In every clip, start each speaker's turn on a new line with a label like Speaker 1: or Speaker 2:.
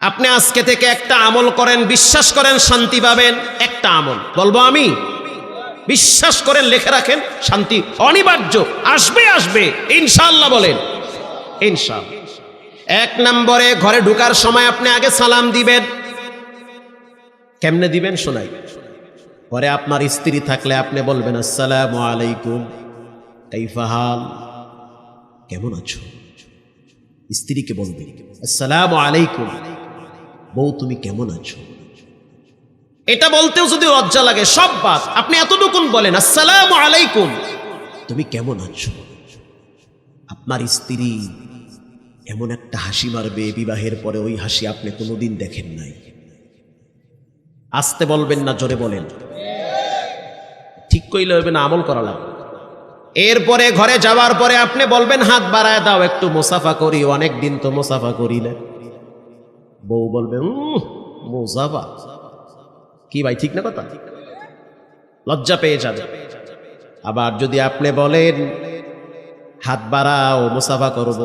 Speaker 1: আপনি আজকে থেকে একটা আমল করেন, বিশ্বাস করেন, শান্তি পাবেন। একটা আমল। বলব আমি? বিশ্বাস করেন লেখে রাখেন, শান্তি অনিবার্য। আসবে আসবে। ইনশাল্লাহ বলেন। ইনশাল্লাহ এক নম্বরে ঘরে ঢুকার সময় আপনি আগে সালাম দিবেন। কেমনে দিবেন শোনাই? পরে আপনার স্ত্রী থাকলে আপনি বলবেন, আসসালামু আলাইকুম। কাইফাহাল কেমন আছো? স্ত্রীকে বলবেন, আসসালামু আলাইকুম। বউ তুমি কেমন আছো? এটা বলতেও যদি লজ্জা লাগে সব বাদ আপনি এতটুকুন বলেন আসসালামু আলাইকুম। তুমি কেমন আছো? আপনার স্ত্রী এমন একটা হাসি মারবে বিবাহের পরে ওই হাসি আপনি কোনোদিন দেখেন নাই। আসতে বলবেন না জোরে বলেন। ঠিক কইলে হবে না আমল করা লাগবে। এরপরে ঘরে যাওয়ার পরে আপনি বলবেন হাত বাড়ায় দাও একটু মোসাফা করি অনেক দিন তো মোসাফা করিলে বউ বলবে "উম, মোসাফা কি ভাই ঠিক না কথা? লজ্জা পেয়ে যাবে। আবার যদি আপনি বলেন হাত বাড়াও মোসাফা করব।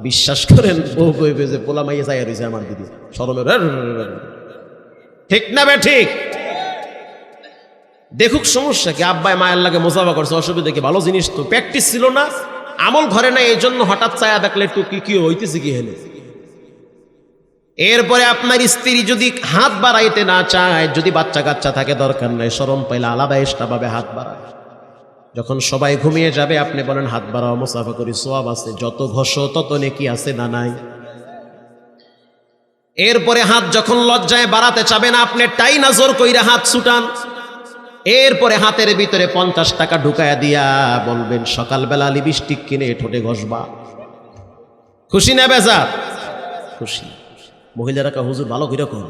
Speaker 1: বিশ্বাস করেন বউ কইবে যে পোলা মাইয়া চাইয়া রয়েছে আমার দিদি। সরমের ঠিক না বে ঠিক? দেখুক সমস্যা কি আব্বাই মায়ের লাগে মোজাফা করছে অসুবিধা কি? ভালো জিনিস তো। প্র্যাকটিস ছিল না আমল ঘরে না এই জন্য হঠাৎ চায়া দেখলে একটু কি কি হইতেছে কি হেলে এরপরে আপনার স্ত্রী যদি হাত বাড়াইতে না চায়, যদি বাচ্চা কাচ্চা থাকে, দরকার নাই সরম পাইলে আলাদা এক্সট্রা ভাবে হাত বাড়ায়। যখন সবাই ঘুমিয়ে যাবে, আপনি বলেন, হাত বাড়াও, মোসাফা করি, সোয়াব আছে, যত ঘষ তত নেকি আছে না নাই? এরপরে হাত যখন লজ্জায় বাড়াতে চাবেন আপনি টাই নাজর কইরা হাত ছুটান। এরপরে হাতের ভিতরে পঞ্চাশ টাকা ঢুকায়া দিয়া বলবেন, সকালবেলা লিপস্টিক কিনে ঠোঁটে ঘষবা। খুশি না বেজা খুশি। মহিলারা কা হুজুর, ভালো করে কর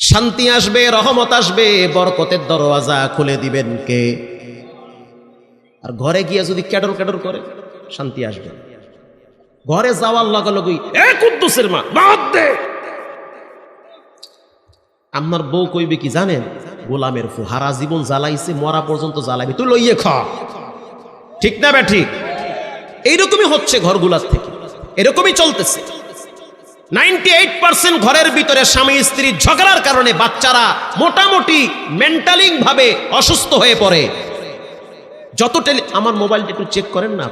Speaker 1: শান্তি আসবে, রহমত আসবে, বরকতের দরওয়াজা খুলে দিবেন কে? আর ঘরে গিয়া যদি ক্যাডর ক্যাডর করে, শান্তি আসবে। ঘরে যাওয়ার লগে লগেই কুদ্দুসের মা, বাদ দে! বউ কইবে কি জানেন, গোলামের ফু হারা জীবন জ্বালাইছে, মরা পর্যন্ত জ্বালাবি তুই লইয়ে খা। ঠিক না বে ঠিক এইরকমই হচ্ছে ঘরগুলার থেকে, এরকমই চলতেছে। নাইনটি এইট পার্সেন্ট ঘরের ভিতরে স্বামী স্ত্রী ঝগড়ার কারণে বাচ্চারা মোটামুটি মেন্টালিং ভাবে অসুস্থ হয়ে পড়ে। যত আমার মোবাইলটা একটু চেক করেন না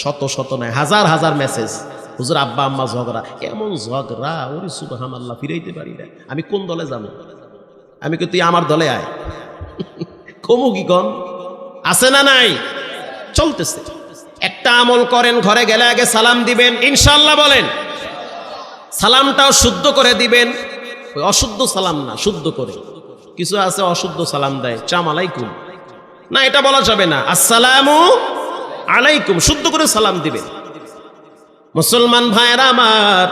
Speaker 1: শত শত নয়, হাজার হাজার মেসেজ হুজুর, আব্বা, আম্মা ঝগড়া। এমন ঝগড়া? ওরে সুবহান আল্লাহ ফিরাইতে পারি না। আমি কোন দলে যাব আমি কি তুই আমার দলে আয়? কমু কি কন আছে না নাই? চলতেছে। একটা আমল করেন, ঘরে গেলে আগে সালাম দিবেন ইনশাল্লাহ বলেন। সালামটাও শুদ্ধ করে দিবেন। অশুদ্ধ সালাম না, শুদ্ধ করে। কিছু আছে অশুদ্ধ সালাম দেয় চাম আলাইকুম। না, এটা বলা যাবে না। আসসালামু আলাইকুম, শুদ্ধ করে সালাম দিবেন। মুসলমান ভাইয়েরা আমার,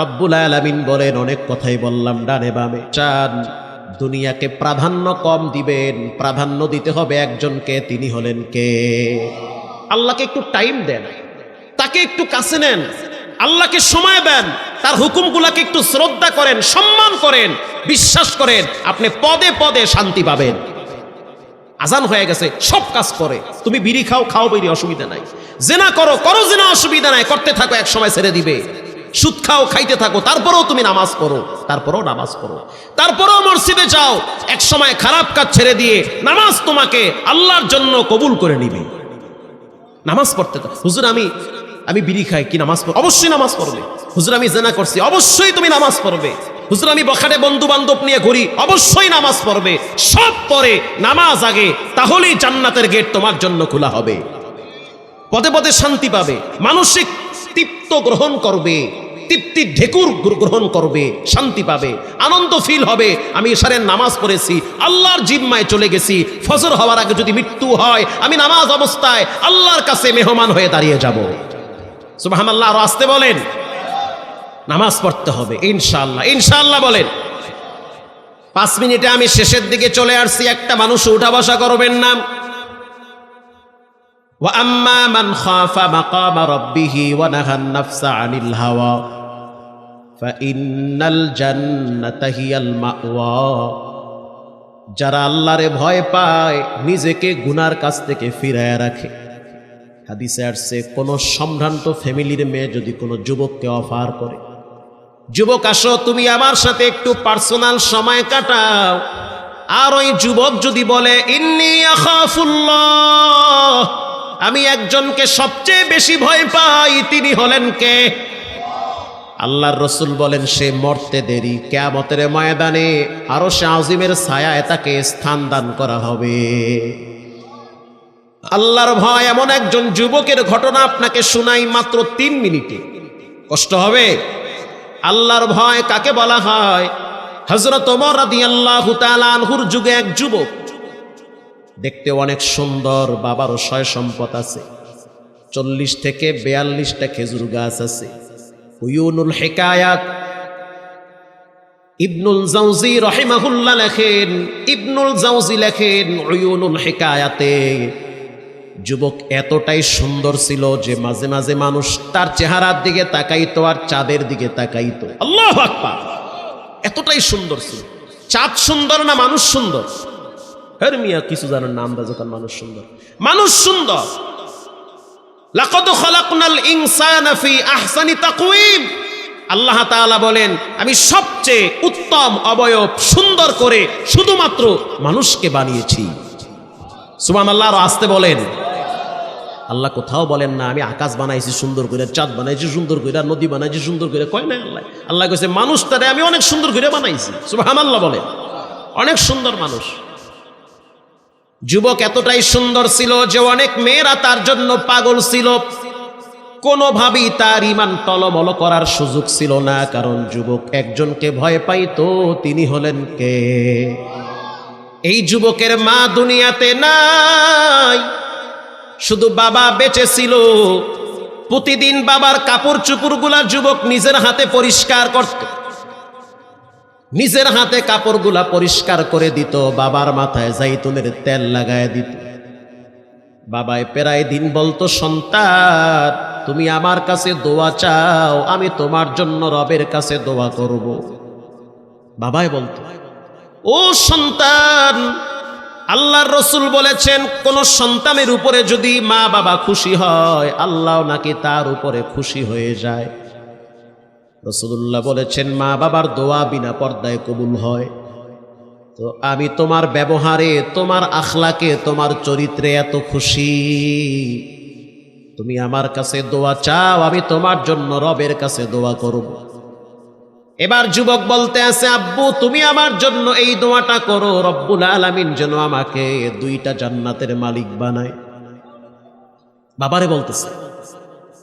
Speaker 1: রব্বুল আলামিন বলেন, অনেক কথাই বললাম ডানে বামে। চান দুনিয়াকে প্রাধান্য কম দিবেন, প্রাধান্য দিতে হবে একজনকে, তিনি হলেন কে? আল্লাহকে একটু টাইম দেন, তাকে একটু কাছে নেন, আল্লাহকে সময় দেন। তার হুকুমগুলাকে একটু শ্রদ্ধা করেন, সম্মান করেন, বিশ্বাস করেন, আপনি পদে পদে শান্তি পাবেন। আজান হয়ে গেছে, সব কাজ করে। তুমি বিড়ি খাও খাও বিড়ি, অসুবিধা নাই। জেনা করো করো জেনা, অসুবিধা নাই, করতে থাকো, এক সময় ছেড়ে দিবে। সুদ খাও, খাইতে থাকো, তারপরেও তুমি নামাজ পড়ো, তারপরেও নামাজ পড়ো। তারপরেও মসজিদে যাও, এক সময় খারাপ কাজ ছেড়ে দিয়ে নামাজ তোমাকে আল্লাহর জন্য কবুল করে নিবে। নামাজ পড়তে হুজুর, আমি আমি বিড়ি খাই, কি নামাজ পড়? অবশ্যই নামাজ পড়বে। হুজুর, আমি জেনা করছি, অবশ্যই তুমি নামাজ পড়বে। হুজুর, আমি বখাটে বন্ধু বান্ধব নিয়ে ঘুরি, অবশ্যই নামাজ পড়বে। সব পরে, নামাজ আগে, তাহলেই জান্নাতের গেট তোমার জন্য খোলা হবে। পদে পদে শান্তি পাবে। মানসিক তৃপ্ত গ্রহণ করবে। তৃপ্তির ঢেকুর গ্রহণ করবে। শান্তি পাবে। আনন্দ ফিল হবে। আমি এসারের নামাজ পড়েছি, আল্লাহর জিম্মায় চলে গেছি। ফজর হওয়ার আগে যদি মৃত্যু হয়, আমি নামাজ অবস্থায় আল্লাহর কাছে মেহমান হয়ে দাঁড়িয়ে যাব। সুবাহান আল্লাহ আরো আসতে বলেন নামাজ পড়তে হবে ইনশাআল্লাহ ইনশাআল্লাহ বলেন পাঁচ মিনিটে আমি শেষের দিকে চলে আসছি একটা মানুষ উঠা বসা করবেন না وأما من خاف مقام ربه ونهى النفس عن الهوى فإن الجنة هي المأوى যারা আল্লাহরে ভয় পায় নিজেকে গুনার কাছ থেকে ফিরায় রাখে হাদিসে আসছে, কোনো সম্ভ্রান্ত ফ্যামিলির মেয়ে যদি কোনো যুবককে অফার করে, যুবক আসো, তুমি আমার সাথে একটু পার্সোনাল সময় কাটাও। আর ওই যুবক যদি বলে, ইন্নি আমি একজনকে সবচেয়ে বেশি ভয় পাই, তিনি হলেন কে? আল্লাহর রসুল বলেন, সে মরতে দেরি, কেয়ামতের ময়দানে আরও সে আজিমের ছায়ায় তাকে স্থান দান করা হবে। আল্লাহর ভয় এমন একজন যুবকের ঘটনা আপনাকে শোনাই মাত্র তিন মিনিটে। কষ্ট হবে? আল্লাহর ভয় কাকে বলা হয়? হজরত আনহুর যুগে এক যুবক। দেখতে অনেক সুন্দর বাবার সয় সম্পদ আছে। চল্লিশ থেকে বেয়াল্লিশটা খেজুর গাছ আছে। উয়ুনুল হেকায়াত। ইবনুল জাউজি রহিমাহুল্লাহ লেখেন, ইবনুল জাউজি লেখেন উয়ুনুল হেকায়াতে। যুবক এতটাই সুন্দর ছিল যে মাঝে মাঝে মানুষ তার চেহারার দিকে তাকাইতো আর চাঁদের দিকে তাকাইতো। আল্লাহ আকবার! এতটাই সুন্দর ছিল। চাঁদ সুন্দর না মানুষ সুন্দর? হের মিয়া, কিছু জানেন না, আমরা যখন মানুষ সুন্দর। মানুষ সুন্দর। লাকদ খলাকনাল ইনসানা ফি আহসানি তাকওয়িম। আল্লাহ তাআলা বলেন, আমি সবচেয়ে উত্তম, অবয়ব, সুন্দর করে শুধুমাত্র মানুষকে বানিয়েছি। সুবহানাল্লাহ আর আসতে বলেন। আল্লাহ কোথাও বলেন না, আমি আকাশ বানাইছি, সুন্দর করে চাঁদ বানাইছি, সুন্দর করে নদী বানাইছি, সুন্দর করে কয় না আল্লাহ? আল্লাহ কইছে মানুষ তারে আমি অনেক সুন্দর করে বানাইছি। সুবহানাল্লাহ বলে। অনেক সুন্দর মানুষ। যুবক এতটাই সুন্দর ছিল যে অনেক মেয়েরা তার জন্য পাগল ছিল। কোনোভাবেই তার ইমান টলমল করার সুযোগ ছিল না, কারণ যুবক একজনকে ভয় পাইতো, তিনি হলেন কে? এই যুবকের মা দুনিয়াতে নাই। শুধু বাবা বেঁচে ছিল। প্রতিদিন বাবার কাপড় চুপুরগুলা যুবক নিজের হাতে পরিষ্কার করত। নিজের হাতে কাপড়গুলা পরিষ্কার করে দিত, বাবার মাথায় জাইতুনের তেল লাগায় দিত। বাবায় প্রায় দিন বলতো, সন্তান, তুমি আমার কাছে দোয়া চাও, আমি তোমার জন্য রবের কাছে দোয়া করব। বাবাই বলতো, ও সন্তান আল্লাহর রসুল বলেছেন, কোন সন্তানের উপরে যদি মা বাবা খুশি হয়, আল্লাহ নাকি তার উপরে খুশি হয়ে যায়। রসুল্লাহ বলেছেন, মা বাবার দোয়া বিনা পর্দায় কবুল হয়। তো আমি তোমার ব্যবহারে, তোমার আখলাকে, তোমার চরিত্রে এত খুশি। তুমি আমার কাছে দোয়া চাও, আমি তোমার জন্য রবের কাছে দোয়া করব। এবার যুবক বলতে আছে, আব্বু, তুমি আমার জন্য এই দোয়াটা করো। রব্বুল আলামিন যেন আমাকে দুইটা জান্নাতের মালিক বানায়। বাবারে বলতেছে,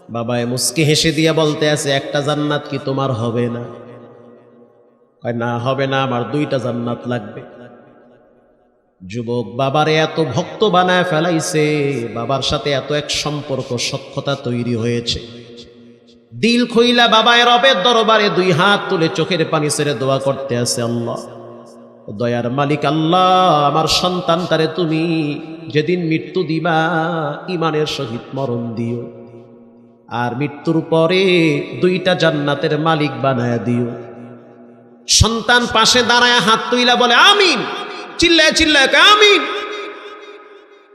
Speaker 1: বাবায় মুস্কি হেসে দিয়ে বলতে আছে, একটা জান্নাত কি তোমার হবে না? না, হবে না, আমার দুইটা জান্নাত লাগবে। যুবক বাবারে এত ভক্ত বানায় ফেলাইছে, বাবার সাথে এত এক সম্পর্ক সক্ষতা তৈরি হয়েছে। দিল খইলা বাবায় রবের দরবারে দুই হাত তুলে চোখের পানি ছেড়ে দোয়া করতে আছে আল্লাহ। দয়ার মালিক আল্লাহ, আমার সন্তান তারে তুমি যেদিন মৃত্যু দিবা ইমানের সহিত মরণ দিও। আর মৃত্যুর পরে দুইটা জান্নাতের মালিক বানায় দিও। সন্তান পাশে দাঁড়ায় হাত তুইলা বলে, আমিন। চিল্লায় চিল্লায় আমিন।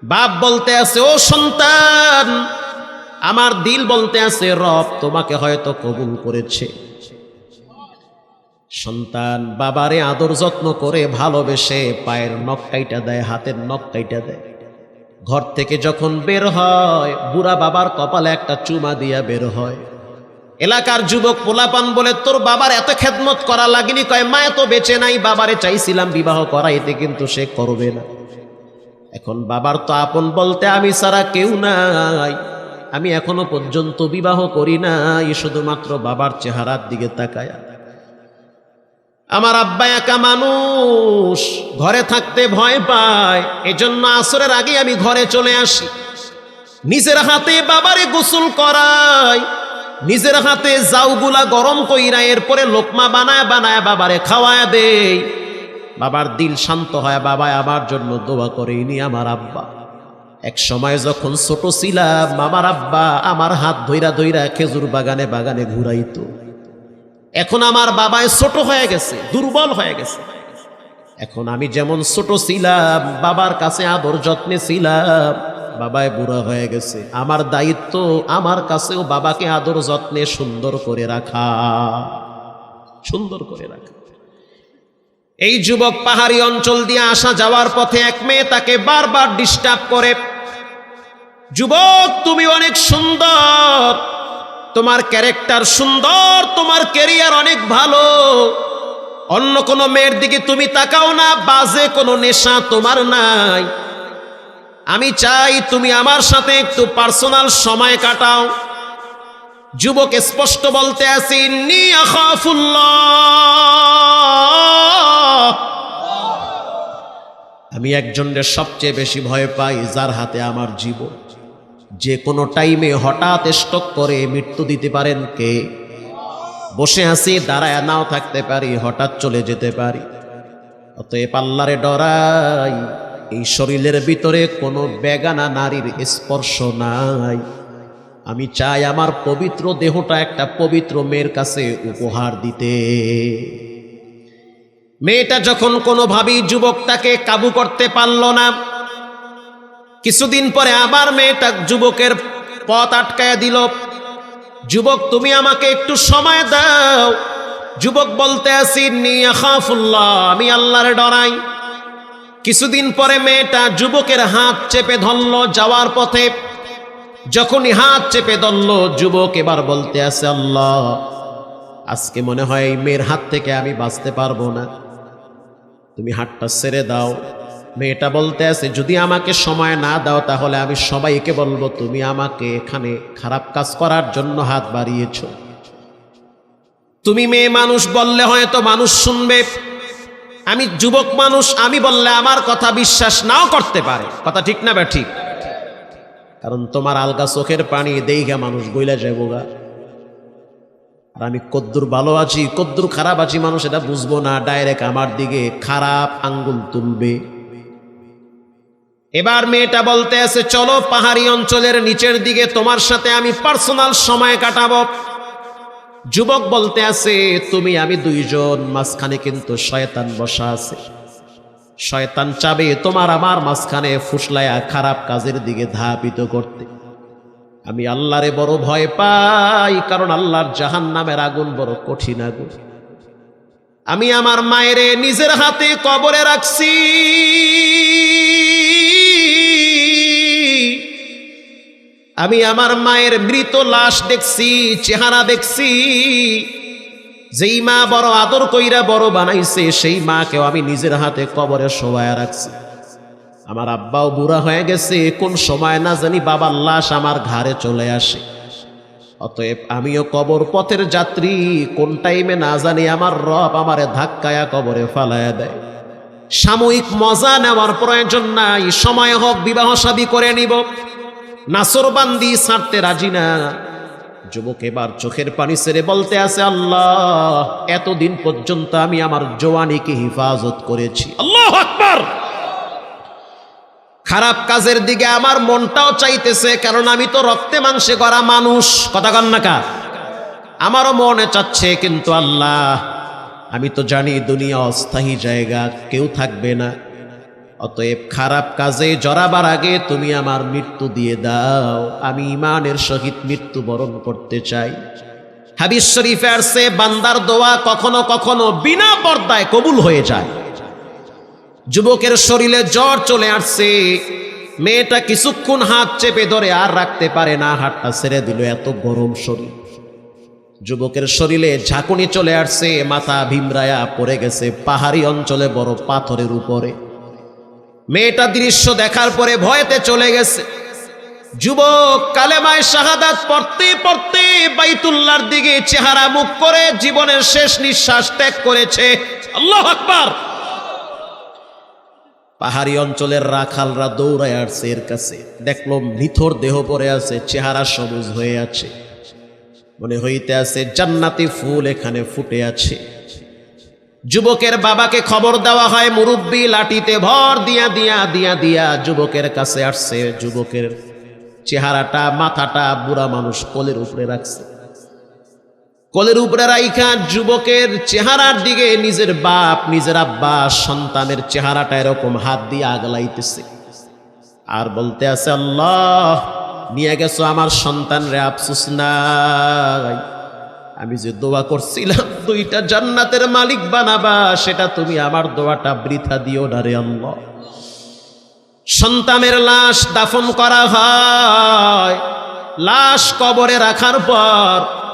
Speaker 1: বাপ বলতে আছে, ও সন্তান আমার দিল বলতে আছে, রব তোমাকে হয়তো কবুল করেছে। সন্তান বাবারে আদর যত্ন করে ভালোবেসে পায়ের নখ কাইটা দেয়, হাতের নখ কাইটা দেয়। ঘর থেকে যখন বের হয়, বুড়া বাবার কপালে একটা চুমা দিয়া বের হয়। এলাকার যুবক পোলাপান বলে, তোর বাবার এত খেদমত করা লাগেনি? কয়, মা, এত বেঁচে নাই, বাবারে চাইছিলাম বিবাহ করাইতে, কিন্তু সে করবে না। এখন বাবার তো আপন বলতে আমি ছাড়া কেউ নাই। আমি এখনও পর্যন্ত বিবাহ করি নাই, শুধুমাত্র বাবার চেহারার দিকে তাকায়। আমার আব্বা একা মানুষ, ঘরে থাকতে ভয় পায়, এজন্য আসরের আগে আমি ঘরে চলে আসি। নিজের হাতে বাবারে গোসল করাই, নিজের হাতে জাউগুলা গরম কইরা এরপরে লোকমা বানায় বানায় বাবারে খাওয়ায় দেই। বাবার দিল শান্ত হয় বাবা আমার জন্য দোয়া করে ইনি আমার আব্বা। এক সময় যখন ছোট ছিলাম আমার আব্বা আমার হাত ধইরা ধইরা খেজুর বাগানে বাগানে ঘুরাইতো। এখন আমার বাবায় ছোট হয়ে গেছে, দুর্বল হয়ে গেছে। এখন আমি যেমন ছোট ছিলাম, বাবার কাছে আদর যত্নে ছিলাম বাবায় বুড়া হয়ে গেছে। আমার দায়িত্ব আমার কাছেও বাবাকে আদর যত্নে সুন্দর করে রাখা। সুন্দর করে রাখা। এই যুবক পাহাড়ি অঞ্চল দিয়ে আসা যাওয়ার পথে এক মেয়ে তাকে বারবার ডিস্টার্ব করে। যুবক, তুমি অনেক সুন্দর। তোমার ক্যারেক্টার সুন্দর, তোমার ক্যারিয়ার অনেক ভালো। অন্য কোনো মেয়ের দিকে তুমি তাকাও না, বাজে কোনো নেশা তোমার নাই। আমি চাই তুমি আমার সাথে একটু পার্সোনাল সময় কাটাও। যুবক স্পষ্ট বলতে আসি নি আমি একজনের সবচেয়ে বেশি ভয় পাই যার হাতে আমার জীবন। যে কোনো টাইমে হঠাৎ স্টক করে মৃত্যু দিতে পারেন কে? বসে আছি, দাঁড়ায় নাও থাকতে পারি, হঠাৎ চলে যেতে পারি। অতএব আল্লাহরে ডরাই, এই শরীরের ভিতরে কোনো বেগানা নারীর স্পর্শ নাই। আমি চাই আমার পবিত্র দেহটা একটা পবিত্র মেয়ের কাছে উপহার দিতে। মেয়েটা যখন কোনোভাবেই যুবকটাকে কাবু করতে পারল না, কিছুদিন পরে আবার মেয়েটা যুবকের পথ আটকায় দিল। যুবক, তুমি আমাকে একটু সময় দাও। যুবক বলতে আসি নিয়াফুল্লাহ আমি আল্লাহর ডরাই। কিছুদিন পরে মেয়েটা যুবকের হাত চেপে ধরল যাওয়ার পথে। যখনই হাত চেপে ধরল, যুবক এবার বলতে আছে, আল্লাহ, আজকে মনে হয় মেয়ের হাত থেকে আমি বাঁচতে পারব না। তুমি হাতটা ছেড়ে দাও। মেয়েটা বলতে আছে, যদি আমাকে সময় না দাও তাহলে আমি সবাইকে বলব, তুমি আমাকে এখানে খারাপ কাজ করার জন্য হাত বাড়িয়েছ। তুমি মেয়ে মানুষ বললে হয়তো মানুষ শুনবে। আমি যুবক মানুষ, আমি বললে আমার কথা বিশ্বাস নাও করতে পারে। কথা ঠিক না বা ঠিক? কারণ তোমার আলগা চোখের পানি দেইগা মানুষ গইলা যাব গা আমি কদ্দুর ভালো আছি, কদ্দুর খারাপ আছি, মানুষ এটা বুঝব না। ডাইরেক্ট আমার দিকে খারাপ আঙ্গুল তুলবে। এবার মেয়েটা বলতে আছে, চলো পাহাড়ি অঞ্চলের নিচের দিকে তোমার সাথে আমি পার্সোনাল সময় কাটাবো। যুবক বলতে আছে, তুমি, আমি দুইজন, মাঝখানে কিন্তু শয়তান বসা আছে। শয়তান চাবে তোমার আমার মাঝখানে ফুসলায়া খারাপ কাজের দিকে ধাপিত করতে। আমি আল্লাহরে বড় ভয় পাই, কারণ আল্লাহর জাহান নামের আগুন বড় কঠিন আগুন। আমি আমার মায়েরে নিজের হাতে কবরে রাখছি। আমি আমার মায়ের মৃত লাশ দেখছি, চেহারা দেখছি। যেই মা বড় আদর কইরা বড় বানাইছে, সেই মাকেও আমি নিজের হাতে কবরে শোয়ায় রাখছি। আমার আব্বাও বুড়া হয়ে গেছে, কোন সময় না জানি বাবার লাশ আমার ঘাড়ে চলে আসে। অতএব আমিও কবর পথের যাত্রী, কোন টাইমে না জানি আমার রব আমারে ধাক্কায়া কবরে ফালায়া দেয়। সাময়িক মজা নেওয়ার প্রয়োজন নাই, সময় হোক বিবাহ শাদী করে নিব। নাসরবান্দি ছাড়তে রাজি না। যুবক এবার চোখের পানি সেরে বলতে আছে, আল্লাহ, এতদিন পর্যন্ত আমি আমার জওয়ানিকে হিফাজত করেছি। আল্লাহ আকবার! খারাপ কাজের দিকে আমার মনটাও চাইতেছে কারণ আমি তো রক্তে মাংসে করা মানুষ। কথা কন্যাকা আমারও মনে চাচ্ছে, কিন্তু আল্লাহ, আমি তো জানি দুনিয়া অস্থায়ী জায়গা, কেউ থাকবে না। অতএব খারাপ কাজে জড়াবার আগে তুমি আমার মৃত্যু দিয়ে দাও। আমি ইমানের সহিত মৃত্যু বরণ করতে চাই। হাবিস শরীফে আসছে, বান্দার দোয়া কখনো কখনো বিনা পর্দায় কবুল হয়ে যায়। যুবকের শরীরে জ্বর চলে আসছে। মেয়েটা কিছুক্ষণ হাত চেপে ধরে আর রাখতে পারে না, হাতটা ছেড়ে দিল এত গরম শরীর। যুবকের শরীরে ঝাঁকুনি চলে আসছে, মাথা ভীমরায়া পড়ে গেছে, পাহাড়ি অঞ্চলে বড় পাথরের উপরে। মেয়েটা দৃশ্য দেখার পরে ভয়েতে চলে গেছে। যুবক কালেমায় শাহাদাত পড়তে পড়তে বাইতুল্লার দিকে চেহারা মুখ করে জীবনের শেষ নিঃশ্বাস ত্যাগ করেছে। আল্লাহ আকবার! পাহাড়ি অঞ্চলের রাখালরা দৌড়ায় আসছে এর কাছে। দেখল মৃথর দেহ পড়ে আছে, চেহারা সবুজ হয়ে আছে। মনে হইতে আছে জান্নাতি ফুল এখানে ফুটে আছে। যুবকের বাবাকে খবর দেওয়া হয়, মুরব্বী লাঠিতে ভর দিয়া দিয়া দিয়া দিয়া যুবকের কাছে আসছে। যুবকের চেহারাটা, মাথাটা বুড়া মানুষ কোলের উপরে রাখছে। কোলের উপরে রাইখা যুবকের চেহারার দিকে নিজের বাপ, নিজের আব্বা, সন্তানের চেহারাটা এরকম হাত দিয়ে আগলাইতেছে। আর বলতে আছে, আল্লাহ, নিয়ে গেছো আমার সন্তান রে আফসুস নাই। আমি যে দোয়া করছিলাম, দুইটা জান্নাতের মালিক বানাবা, সেটা তুমি আমার দোয়াটা বৃথা দিও না রে আল্লাহ। সন্তানের লাশ দাফন করা হয়। লাশ কবরে রাখার পর